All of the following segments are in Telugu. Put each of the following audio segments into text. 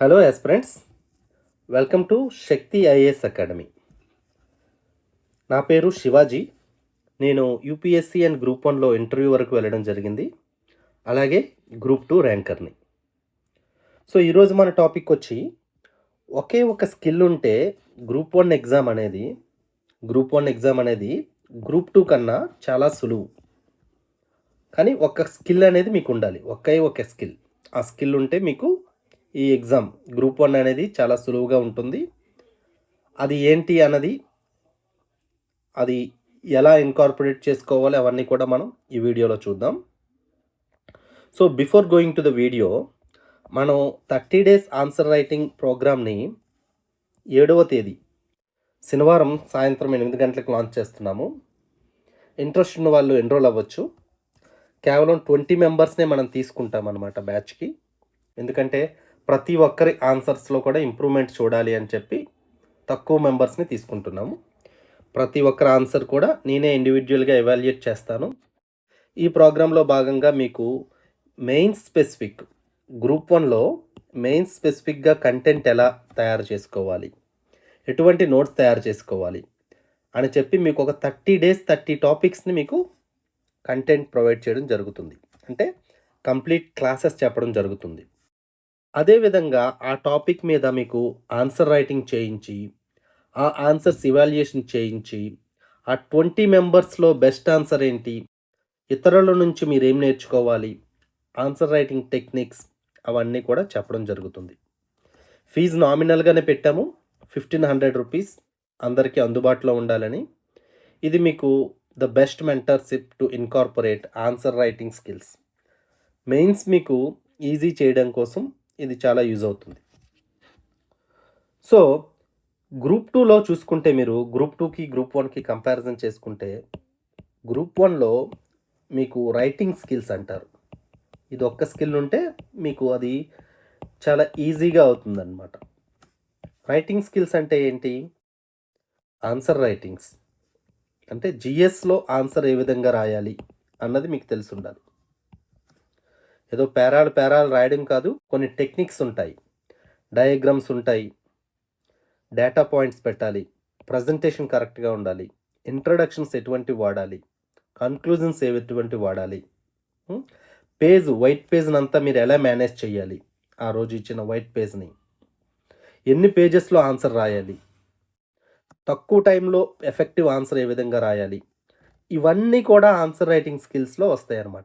Hello aspirants welcome to Shakti IAS academy నా పేరు శివాజీ. నేను యూపీఎస్సీ అండ్ గ్రూప్ వన్లో ఇంటర్వ్యూ వరకు వెళ్ళడం జరిగింది. అలాగే గ్రూప్ టూ ర్యాంకర్ని సో ఈరోజు మన టాపిక్ వచ్చి ఒకే ఒక స్కిల్ ఉంటే గ్రూప్ వన్ ఎగ్జామ్ అనేది గ్రూప్ వన్ ఎగ్జామ్ అనేది గ్రూప్ టూ కన్నా చాలా సులువు. కానీ ఒక స్కిల్ అనేది మీకు ఉండాలి. ఒకే ఒక స్కిల్ ఆ స్కిల్ ఉంటే మీకు ఈ ఎగ్జామ్ గ్రూప్ వన్ అనేది చాలా సులువుగా ఉంటుంది. అది ఏంటి అన్నది అది ఎలా ఇన్కార్పొరేట్ చేసుకోవాలి అవన్నీ కూడా మనం ఈ వీడియోలో చూద్దాం. So before going to the video మనం థర్టీ డేస్ ఆన్సర్ రైటింగ్ ప్రోగ్రామ్ని ఏడవ తేదీ శనివారం సాయంత్రం ఎనిమిది గంటలకు లాంచ్ చేస్తున్నాము. ఇంట్రెస్ట్ ఉన్న వాళ్ళు ఎన్రోల్ అవ్వచ్చు. కేవలం ట్వంటీ మెంబర్స్నే మనం తీసుకుంటాం అనమాట బ్యాచ్కి ఎందుకంటే ప్రతి ఒక్కరి ఆన్సర్స్లో కూడా ఇంప్రూవ్మెంట్ చూడాలి అని చెప్పి తక్కువ మెంబర్స్ని తీసుకుంటున్నాము. ప్రతి ఒక్కరి ఆన్సర్ కూడా నేనే ఇండివిజువల్గా ఎవాల్యుయేట్ చేస్తాను. ఈ ప్రోగ్రాంలో భాగంగా మీకు మెయిన్ స్పెసిఫిక్ గ్రూప్ వన్లో మెయిన్ స్పెసిఫిక్గా కంటెంట్ ఎలా తయారు చేసుకోవాలి? ఎటువంటి నోట్స్ తయారు చేసుకోవాలి? అని చెప్పి మీకు ఒక థర్టీ డేస్ థర్టీ టాపిక్స్ని మీకు కంటెంట్ ప్రొవైడ్ చేయడం జరుగుతుంది. అంటే కంప్లీట్ క్లాసెస్ చెప్పడం జరుగుతుంది. అదేవిధంగా ఆ టాపిక్ మీద మీకు ఆన్సర్ రైటింగ్ చేయించి ఆ ఆన్సర్స్ ఇవాల్యుయేషన్ చేయించి ఆ ట్వంటీ మెంబర్స్లో బెస్ట్ ఆన్సర్ ఏంటి ఇతరుల నుంచి మీరు ఏం నేర్చుకోవాలి ఆన్సర్ రైటింగ్ టెక్నిక్స్ అవన్నీ కూడా చెప్పడం జరుగుతుంది. ఫీజు నామినల్గానే పెట్టాము ఫిఫ్టీన్ హండ్రెడ్ రూపీస్ అందరికీ అందుబాటులో ఉండాలని. ఇది మీకు the best mentorship to incorporate answer writing skills. Mains మీకు ఈజీ చేయడం కోసం ఇది చాలా యూజ్ అవుతుంది. సో గ్రూప్ టూలో చూసుకుంటే మీరు గ్రూప్ టూకి గ్రూప్ వన్కి కంపారిజన్ చేసుకుంటే గ్రూప్ వన్లో మీకు రైటింగ్ స్కిల్స్ అంటారు. ఇది ఒక్క స్కిల్ ఉంటే మీకు అది చాలా ఈజీగా అవుతుందన్నమాట. రైటింగ్ స్కిల్స్ అంటే ఏంటి? Answer writings. అంటే జిఎస్లో ఆన్సర్ ఏ విధంగా రాయాలి అన్నది మీకు తెలిసి ఉండాలి. ఏదో పేరాలు పేరాలు రాయడం కాదు కొన్ని టెక్నిక్స్ ఉంటాయి. డయాగ్రామ్స్ ఉంటాయి. డేటా పాయింట్స్ పెట్టాలి. ప్రజెంటేషన్ కరెక్ట్గా ఉండాలి. ఇంట్రడక్షన్స్ ఎటువంటి వాడాలి? కన్క్లూజన్స్ ఎటువంటి వాడాలి? పేజ్ వైట్ పేజ్ని అంతా మీరు ఎలా మేనేజ్ చేయాలి? ఆ రోజు ఇచ్చిన వైట్ పేజ్ని. ఎన్ని పేజెస్లో ఆన్సర్ రాయాలి? తక్కువ టైంలో ఎఫెక్టివ్ ఆన్సర్ ఏ విధంగా రాయాలి? ఇవన్నీ కూడా ఆన్సర్ రైటింగ్ స్కిల్స్లో వస్తాయి అన్నమాట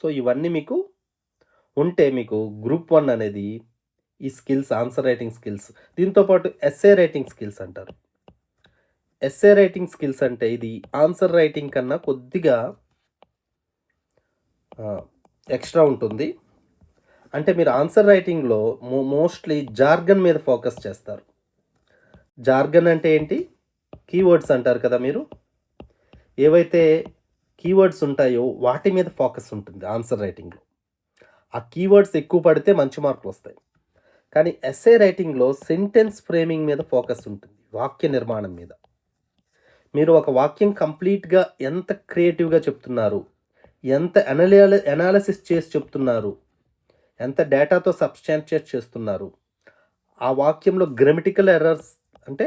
సో ఇవన్నీ మీకు ఉంటే మీకు గ్రూప్ వన్ అనేది ఈ స్కిల్స్ ఆన్సర్ రైటింగ్ స్కిల్స్ దీంతోపాటు ఎస్ఏ రైటింగ్ స్కిల్స్ అంటారు. ఎస్ఏ రైటింగ్ స్కిల్స్ అంటే ఇది ఆన్సర్ రైటింగ్ కన్నా కొద్దిగా ఎక్స్ట్రా ఉంటుంది. అంటే మీరు ఆన్సర్ రైటింగ్లో మో మోస్ట్లీ జార్గన్ మీద ఫోకస్ చేస్తారు. జార్గన్ అంటే ఏంటి? కీవర్డ్స్ అంటారు కదా మీరు. ఏవైతే కీవర్డ్స్ ఉంటాయో వాటి మీద ఫోకస్ ఉంటుంది ఆన్సర్ రైటింగ్లో. ఆ కీవర్డ్స్ ఎక్కువ పడితే మంచి మార్కులు వస్తాయి. కానీ ఎస్ఏ రైటింగ్లో సెంటెన్స్ ఫ్రేమింగ్ మీద ఫోకస్ ఉంటుంది వాక్య నిర్మాణం మీద. మీరు ఒక వాక్యం కంప్లీట్గా ఎంత క్రియేటివ్గా చెప్తున్నారు ఎంత అనలి అనాలిసిస్ చేసి చెప్తున్నారు ఎంత డేటాతో సబ్స్టాన్షియేట్ చేస్తున్నారు ఆ వాక్యంలో గ్రామటికల్ ఎర్రర్స్ అంటే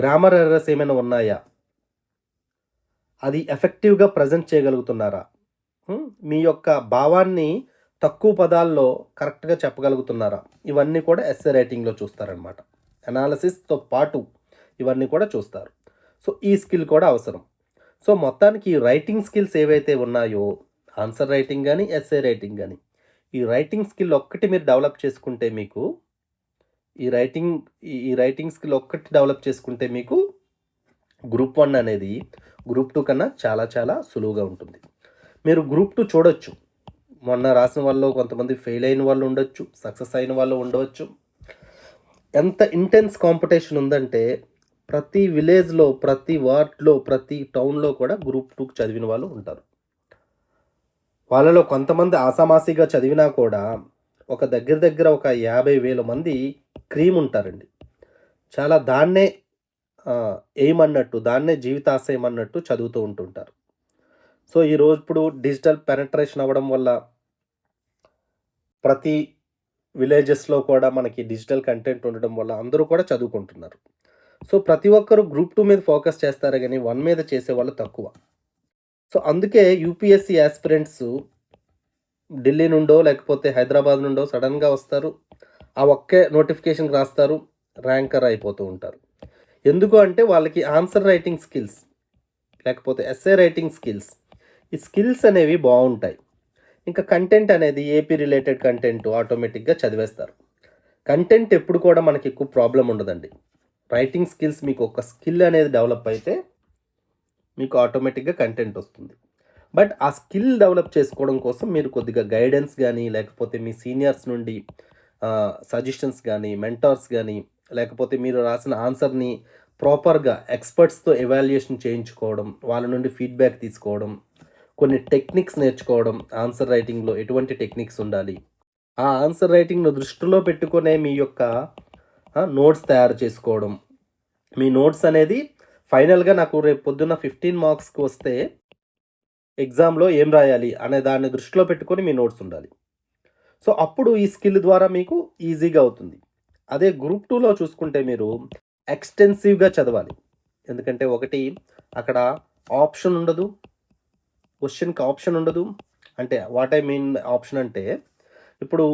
గ్రామర్ ఎర్రర్స్ ఏమైనా ఉన్నాయా? అది ఎఫెక్టివ్గా ప్రజెంట్ చేయగలుగుతున్నారా? మీ యొక్క భావాన్ని తక్కువ పదాల్లో కరెక్ట్గా చెప్పగలుగుతున్నారా? ఇవన్నీ కూడా ఎస్ఏ రైటింగ్లో చూస్తారనమాట అనాలసిస్తో పాటు ఇవన్నీ కూడా చూస్తారు. సో ఈ స్కిల్ కూడా అవసరం. సో మొత్తానికి ఈ రైటింగ్ స్కిల్స్ ఏవైతే ఉన్నాయో ఆన్సర్ రైటింగ్ కానీ ఎస్ఏ రైటింగ్ కానీ ఈ రైటింగ్ స్కిల్ ఒక్కటి మీరు డెవలప్ చేసుకుంటే మీకు ఈ రైటింగ్ ఈ రైటింగ్ స్కిల్ ఒక్కటి డెవలప్ చేసుకుంటే మీకు గ్రూప్ వన్ అనేది గ్రూప్ టూ కన్నా చాలా చాలా సులువుగా ఉంటుంది. మీరు గ్రూప్ టూ చూడొచ్చు. మొన్న రాసిన వాళ్ళు కొంతమంది ఫెయిల్ అయిన వాళ్ళు ఉండొచ్చు సక్సెస్ అయిన వాళ్ళు ఉండవచ్చు ఎంత ఇంటెన్స్ కాంపిటీషన్ ఉందంటే ప్రతి విలేజ్లో ప్రతి వార్డ్లో ప్రతి టౌన్లో కూడా గ్రూప్ టూకి చదివిన వాళ్ళు ఉంటారు. వాళ్ళలో కొంతమంది ఆసామాసిగా చదివినా కూడా ఒక దగ్గర దగ్గర ఒక యాభై వేల మంది క్రీమ్ ఉంటారండి. చాలా దాన్నే ఏమన్నట్టు దాన్నే జీవితాశయం అన్నట్టు చదువుతూ ఉంటుంటారు. సో ఈరోజు ఇప్పుడు డిజిటల్ పెనట్రేషన్ అవ్వడం వల్ల ప్రతి విలేజెస్లో కూడా మనకి డిజిటల్ కంటెంట్ ఉండడం వల్ల అందరూ కూడా చదువుకుంటున్నారు. సో ప్రతి ఒక్కరు గ్రూప్ టూ మీద ఫోకస్ చేస్తారు కానీ వన్ మీద చేసే వాళ్ళు తక్కువ. సో అందుకే యూపీఎస్సీ యాస్పిరెంట్స్ ఢిల్లీ నుండో లేకపోతే హైదరాబాద్ నుండో సడన్గా వస్తారు. ఆ ఒక్కే నోటిఫికేషన్ రాస్తారు. ర్యాంకర్ అయిపోతూ ఉంటారు. ఎందుకు అంటే వాళ్ళకి ఆన్సర్ రైటింగ్ స్కిల్స్ లేకపోతే ఎస్ఏ రైటింగ్ స్కిల్స్ ఈ స్కిల్స్ అనేవి బాగుంటాయి. ఇంకా కంటెంట్ అనేది ఏపీ రిలేటెడ్ కంటెంట్ ఆటోమేటిక్గా చదివేస్తారు. కంటెంట్ ఎప్పుడు కూడా మనకి ఎక్కువ ప్రాబ్లం ఉండదండి. రైటింగ్ స్కిల్స్ మీకు ఒక స్కిల్ అనేది డెవలప్ అయితే మీకు ఆటోమేటిక్గా కంటెంట్ వస్తుంది. బట్ ఆ స్కిల్ డెవలప్ చేసుకోవడం కోసం మీరు కొద్దిగా గైడెన్స్ కానీ లేకపోతే మీ సీనియర్స్ నుండి సజెషన్స్ కానీ మెంటార్స్ కానీ లేకపోతే మీరు రాసిన ఆన్సర్ని ప్రాపర్గా ఎక్స్పర్ట్స్తో ఎవాల్యుయేషన్ చేయించుకోవడం వాళ్ళ నుండి ఫీడ్బ్యాక్ తీసుకోవడం కొన్ని టెక్నిక్స్ నేర్చుకోవడం ఆన్సర్ రైటింగ్లో ఎటువంటి టెక్నిక్స్ ఉండాలి? ఆ ఆన్సర్ రైటింగ్ను దృష్టిలో పెట్టుకునే మీ యొక్క నోట్స్ తయారు చేసుకోవడం. మీ నోట్స్ అనేది ఫైనల్గా నాకు రేపు పొద్దున్న ఫిఫ్టీన్ మార్క్స్కి వస్తే ఎగ్జామ్లో ఏం రాయాలి అనే దాన్ని దృష్టిలో పెట్టుకొని మీ నోట్స్ ఉండాలి. సో అప్పుడు ఈ స్కిల్ ద్వారా మీకు ఈజీగా అవుతుంది. అదే గ్రూప్ టూలో చూసుకుంటే మీరు ఎక్స్టెన్సివ్గా చదవాలి. ఎందుకంటే ఒకటి అక్కడ ఆప్షన్ ఉండదు. క్వశ్చన్కి ఆప్షన్ ఉండదు. అంటే వాట్ ఐ మీన్ ఆప్షన్ అంటే ఇప్పుడు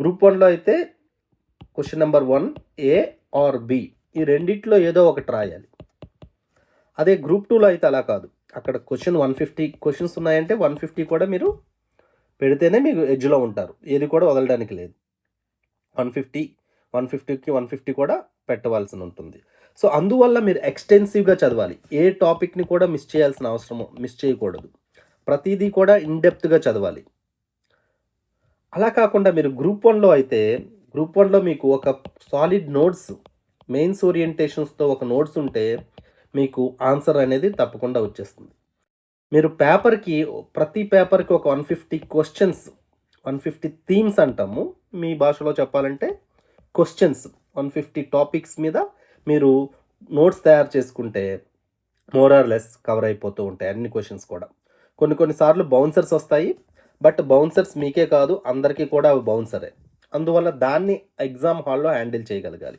గ్రూప్ వన్లో అయితే question number one A or B ఈ రెండిట్లో ఏదో ఒకటి రాయాలి. అదే గ్రూప్ టూలో అయితే అలా కాదు. అక్కడ క్వశ్చన్ వన్ ఫిఫ్టీ క్వశ్చన్స్ ఉన్నాయంటే వన్ ఫిఫ్టీ కూడా మీరు పెడితేనే మీకు ఎడ్జ్లో ఉంటారు. ఏది కూడా వదలడానికి లేదు. వన్ ఫిఫ్టీ వన్ ఫిఫ్టీకి వన్ ఫిఫ్టీ కూడా పెట్టవలసి ఉంటుంది సో అందువల్ల మీరు ఎక్స్టెన్సివ్గా చదవాలి. ఏ టాపిక్ని కూడా మిస్ చేయాల్సిన అవసరం మిస్ చేయకూడదు. ప్రతిదీ కూడా ఇన్డెప్త్గా చదవాలి. అలా కాకుండా మీరు గ్రూప్ వన్లో అయితే గ్రూప్ వన్లో మీకు ఒక సాలిడ్ నోట్స్ మెయిన్స్ ఓరియంటేషన్స్తో ఒక నోట్స్ ఉంటే మీకు ఆన్సర్ అనేది తప్పకుండా వచ్చేస్తుంది. మీరు పేపర్కి ప్రతి పేపర్కి ఒక one fifty questions one fifty themes అంటాము. మీ భాషలో చెప్పాలంటే క్వశ్చన్స్ వన్ ఫిఫ్టీ టాపిక్స్ మీద మీరు నోట్స్ తయారు చేసుకుంటే మోర్ ఆర్ లెస్ కవర్ అయిపోతూ ఉంటాయి అన్ని క్వశ్చన్స్ కూడా. కొన్ని కొన్నిసార్లు బౌన్సర్స్ వస్తాయి బట్ బౌన్సర్స్ మీకే కాదు అందరికీ కూడా అవి బౌన్సరే అందువల్ల దాన్ని ఎగ్జామ్ హాల్లో హ్యాండిల్ చేయగలగాలి.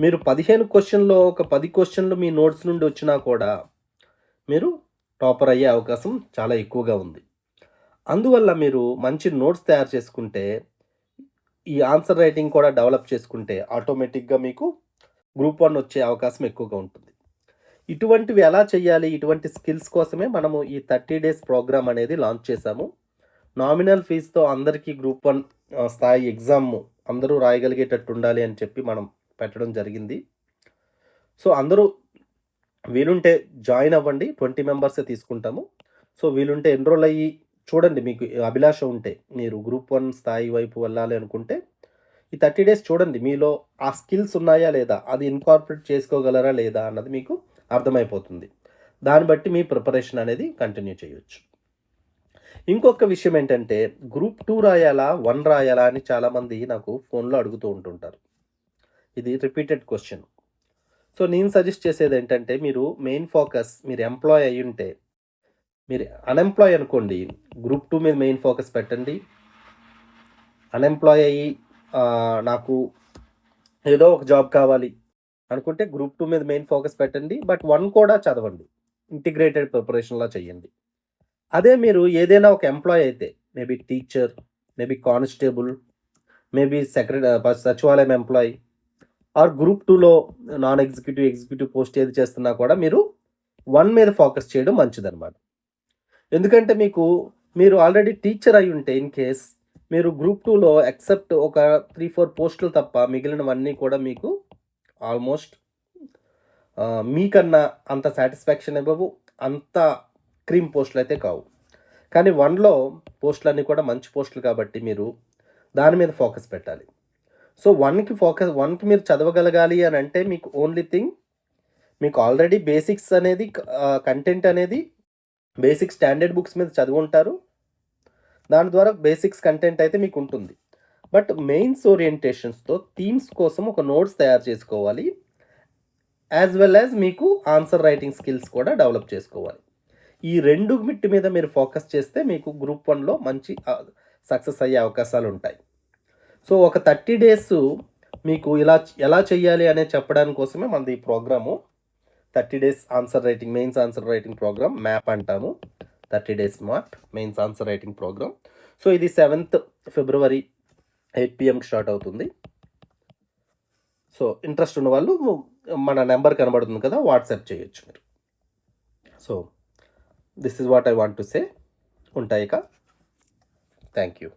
మీరు పదిహేను క్వశ్చన్లో ఒక పది క్వశ్చన్లు మీ నోట్స్ నుండి వచ్చినా కూడా మీరు టాపర్ అయ్యే అవకాశం చాలా ఎక్కువగా ఉంది. అందువల్ల మీరు మంచి నోట్స్ తయారు చేసుకుంటే ఈ ఆన్సర్ రైటింగ్ కూడా డెవలప్ చేసుకుంటే ఆటోమేటిక్గా మీకు గ్రూప్ వన్ వచ్చే అవకాశం ఎక్కువగా ఉంటుంది. ఇటువంటివి ఎలా చేయాలి? ఇటువంటి స్కిల్స్ కోసమే మనము ఈ థర్టీ డేస్ ప్రోగ్రామ్ అనేది లాంచ్ చేశాము. నామినల్ ఫీజుతో అందరికీ గ్రూప్ వన్ స్థాయి ఎగ్జామ్ అందరూ రాయగలిగేటట్టు ఉండాలి అని చెప్పి మనం పెట్టడం జరిగింది. సో అందరూ వీలుంటే జాయిన్ అవ్వండి. ట్వంటీ మెంబర్సే తీసుకుంటాము. సో వీలుంటే ఎన్రోల్ అయ్యి చూడండి మీకు అభిలాష ఉంటే మీరు గ్రూప్ వన్ స్థాయి వైపు వెళ్ళాలి అనుకుంటే ఈ థర్టీ డేస్ చూడండి మీలో ఆ స్కిల్స్ ఉన్నాయా లేదా అది ఇన్కార్పొరేట్ చేసుకోగలరా లేదా అన్నది మీకు అర్థమైపోతుంది. దాన్ని బట్టి మీ ప్రిపరేషన్ అనేది కంటిన్యూ చేయొచ్చు. ఇంకొక విషయం ఏంటంటే గ్రూప్ టూ రాయాలా వన్ రాయాలా అని చాలామంది నాకు ఫోన్లో అడుగుతూ ఉంటుంటారు. ఇది రిపీటెడ్ క్వశ్చన్. సో నేను సజెస్ట్ చేసేది ఏంటంటే మీరు మెయిన్ ఫోకస్ మీరు ఎంప్లాయ్ అయ్యి ఉంటే మీరు అన్ఎంప్లాయ్ అనుకోండి గ్రూప్ టూ మీద మెయిన్ ఫోకస్ పెట్టండి. అన్ఎంప్లాయ్ అయ్యి నాకు ఏదో ఒక జాబ్ కావాలి అనుకుంటే గ్రూప్ టూ మీద మెయిన్ ఫోకస్ పెట్టండి. బట్ వన్ కూడా చదవండి. ఇంటిగ్రేటెడ్ ప్రిపరేషన్లా చేయండి అదే మీరు ఏదైనా ఒక ఎంప్లాయ్ అయితే maybe teacher maybe constable maybe secretary సచివాలయం ఎంప్లాయ్ ఆర్ గ్రూప్ టూలో నాన్ ఎగ్జిక్యూటివ్ ఎగ్జిక్యూటివ్ పోస్ట్ ఏది చేస్తున్నా కూడా మీరు వన్ మీద ఫోకస్ చేయడం మంచిదన్నమాట. ఎందుకంటే మీకు మీరు ఆల్రెడీ టీచర్ అయి ఉంటే ఇన్ కేస్ మీరు గ్రూప్ టూలో ఎక్సెప్ట్ ఒక త్రీ ఫోర్ పోస్టులు తప్ప మిగిలినవన్నీ కూడా మీకు ఆల్మోస్ట్ మీకన్నా అంత సాటిస్ఫాక్షన్ ఇవ్వవు అంత క్రీమ్ పోస్టులు అయితే కావు. కానీ వన్లో పోస్టులన్నీ కూడా మంచి పోస్టులు కాబట్టి మీరు దాని మీద ఫోకస్ పెట్టాలి. సో వన్కి ఫోకస్ వన్కి మీరు చదవగలగాలి అని అంటే మీకు ఓన్లీ థింగ్ మీకు ఆల్రెడీ బేసిక్స్ అనేది కంటెంట్ అనేది బేసిక్ స్టాండర్డ్ బుక్స్ మీద చదువుంటారు. దాని ద్వారా బేసిక్స్ కంటెంట్ అయితే మీకు ఉంటుంది. బట్ మెయిన్స్ ఓరియంటేషన్స్తో థీమ్స్ కోసం ఒక నోట్స్ తయారు చేసుకోవాలి. యాజ్ వెల్ యాజ్ మీకు ఆన్సర్ రైటింగ్ స్కిల్స్ కూడా డెవలప్ చేసుకోవాలి. ఈ రెండు మిట్టి మీద మీరు ఫోకస్ చేస్తే మీకు గ్రూప్ వన్లో మంచి సక్సెస్ అయ్యే అవకాశాలు ఉంటాయి. సో ఒక థర్టీ డేస్ మీకు ఇలా ఎలా చేయాలి అనే చెప్పడానికి కోసమే మనది ఈ program. Thirty days answer writing mains answer writing program map అంటాము. Thirty days map mains answer writing program. So ఇది సెవెంత్ ఫిబ్రవరి ఎయిట్ పిఎంకి స్టార్ట్ అవుతుంది. సో ఇంట్రెస్ట్ ఉన్న వాళ్ళు మన నెంబర్ కనబడుతుంది కదా వాట్సాప్ చేయొచ్చు మీరు. So this is what I want to say ఉంటాయి థ్యాంక్ యూ